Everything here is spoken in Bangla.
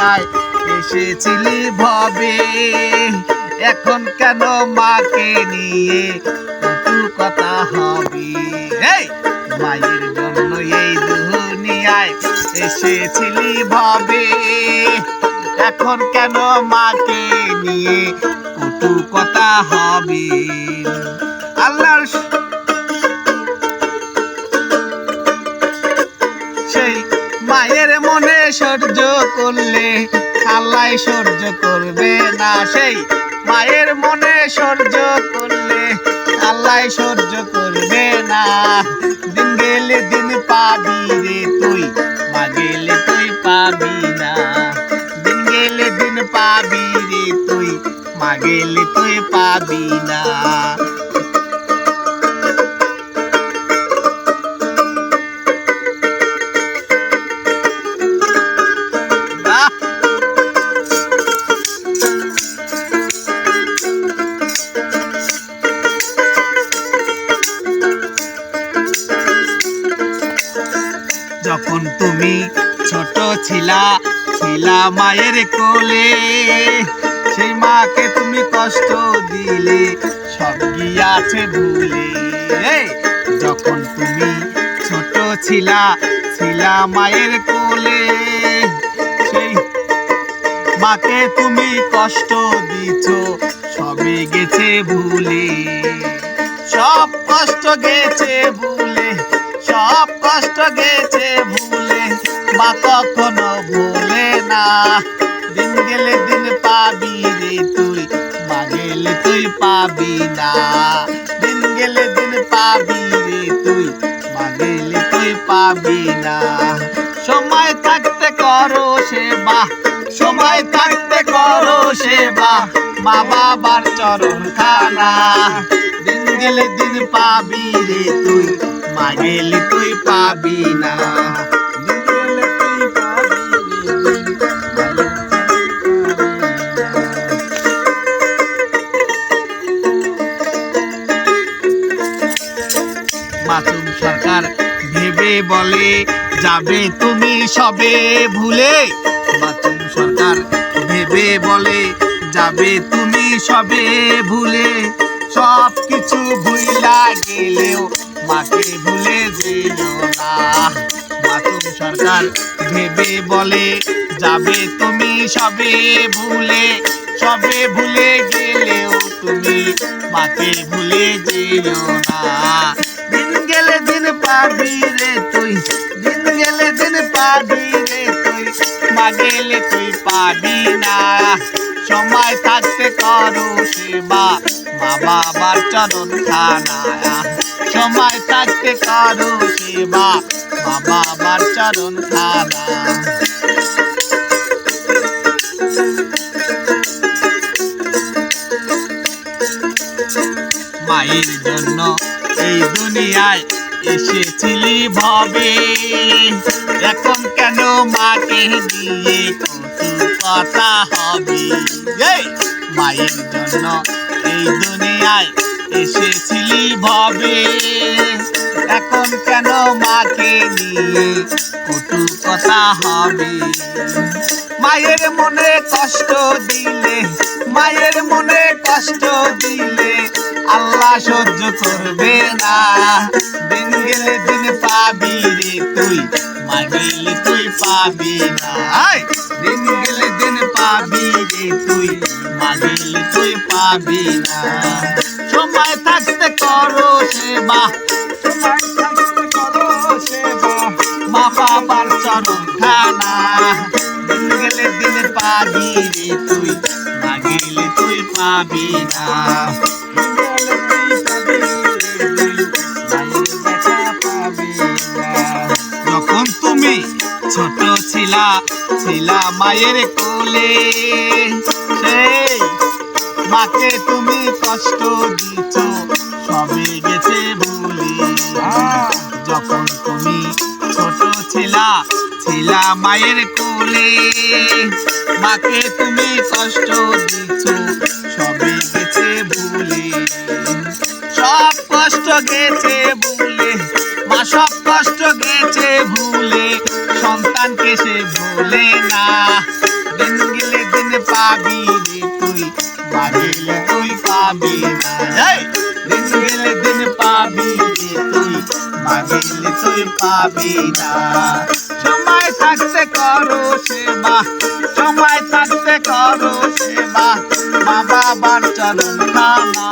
দুনিয়ায় এসেছিলি ভবে। এখন কেন মাকে নিয়ে কটু কথা হবে? এই, মায়ের জন্য এই দুনিয়ায় এসেছিলি ভবে। এখন কেন মাকে নিয়ে কটু কথা হবে? সহ্য করলে আল্লাহ সহ্য করবে না। সেই মায়ের মনে সহ্য করলে আল্লাহ সহ্য করবে না। দিন গেলে দিন পাবি রে তুই, মা গেলে তুই পাবি না। দিন গেলে দিন পাবি রে তুই, মা গেলে তুই পাবি না। যখন তুমি ছোট ছিলা ছিলা মায়ের কোলে। সেই মাকে তুমি কষ্ট দিলে, সব গিয়াছে ভুলে। যখন তুমি ছোট ছিলা ছিলা মায়ের কোলে, সেই মাকে তুমি কষ্ট দিছ, সবে গেছে ভুলে। সব কষ্ট গেছে ভুলে। সব কষ্ট গেছে ভুলে, বা কখনো ভুলে না। দিন গেলে দিন পাবি রে তুই, মা গেলে তুই পাবি না। দিন গেলে দিন পাবি রে তুই, মা গেলে তুই পাবি না। সময় থাকতে করো সেবা, সময় থাকতে করো সেবা, মা বাবার চরণ খানা দিন গেলে দিন পাবি রে তুই মা গেলে তুই পাবি না। সরকার ভেবে বলে, যাবে তুমি সবে ভুলে। মাসুম সরকার ভেবে বলে, যাবে তুমি সবে ভুলে। সব কিছু ভুইলা গেলেও মাকে ভুলে যেও না। মাসুম সরকার ভেবে বলে, যাবে তুমি সবে ভুলে সবে ভুলে গেলেও তুমি মাকে ভুলে যেও না। দিন গেলে দিন পাবি রে তুই, দিন গেলে দিন পাবি রে তুই, মা গেলে তুই পাবি না। সময় থাকতে করো সেবা, মা বাবার চরণ খানা সময় থাকতে করো সেবা মা বাবার চরণ খানা মায়ের জন্য এই দুনিয়ায় এসেছিলি ভবে। এখন কেন মাকে দিয়ে কথা হবে? মায়ের জন্য এই দুনিয়ায় এসেছিলি ভবে। এখন কেন মাকে নিয়ে কটু কথা হবে? মায়ের মনে কষ্ট দিলে, মায়ের মনে কষ্ট দিলে আল্লাহ সহ্য করবে না। দিন গেলে দিন পাবি রে তুই মা গেলে তুই পাবি না। দিন গেলে দিন পাবি রে তুই মা গেলে তুই পাবি না। সময় থাকতে করো সেবা। সময় থাকতে করো সেবা। মা বাবার চরণ খানা দিন গেলে দিন পাবি রে তুই না গেলে তুই পাবি না। যখন তুমি ছোট ছিলা ছিলা মায়ের কোলে। মাকে তুমি কষ্ট দিছ, সবে গেছে ভুলে যখন তুমি ছোট ছিলা ছিলা মায়ের কোলে। মাকে তুমি কষ্ট দিছ, সবে গেছে ভুলে সব কষ্ট গেছে ভুলে মা সব কষ্ট গেছে ভুলে। সন্তানকে সে ভুলে না। মাগিলে তুই। পাবি তুই পাবি দিন গেলে দিন পাবি তুই মাগিলে তুই পাবি না। সময় থাকতে করো সেবা সময় থাকতে করো সেবা মা বাবার চরণ কানা